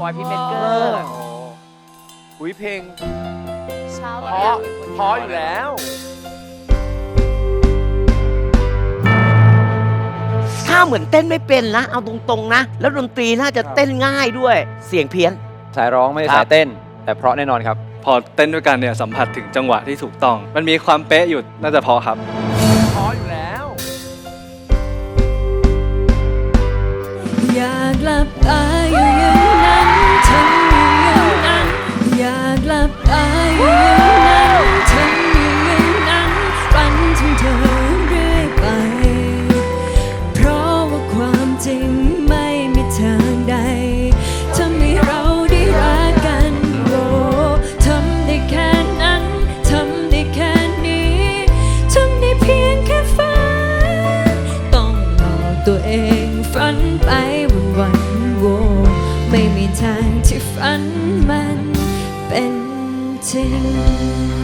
บอยพีเมเกอเอร์ออุ้ยเพลงเช้าเพราะเพราะอยู่แล้ว ถ้าเหมือนเต้นไม่เป็นนะ เอาตรงๆนะ แล้วดนตรีน่าจะเต้นง่ายด้วย เสียงเพี้ยน สายร้องไม่ได้ครับสายเต้น แต่เพราะแน่นอนครับ พอเต้นด้วยกันเนี่ยสัมผัสถึงจังหวะที่ถูกต้อง มันมีความเป๊ะอยู่น่าจะพอครับ เพราะอยู่แล้ว อยากหลับตา ยังนั้นทำอยังนั้นฝันถึงเธอเรื่อยไปเพราะว่าความจริงไม่มีทางใดทำให้เราได้รักกันโอ้ทำได้แค่นั้นทำได้แค่นี้ทำได้เพียงแค่ฝันต้องบอกตัวเองฝันไปวันวันโวไม่มีทางที่ฝันมัน 星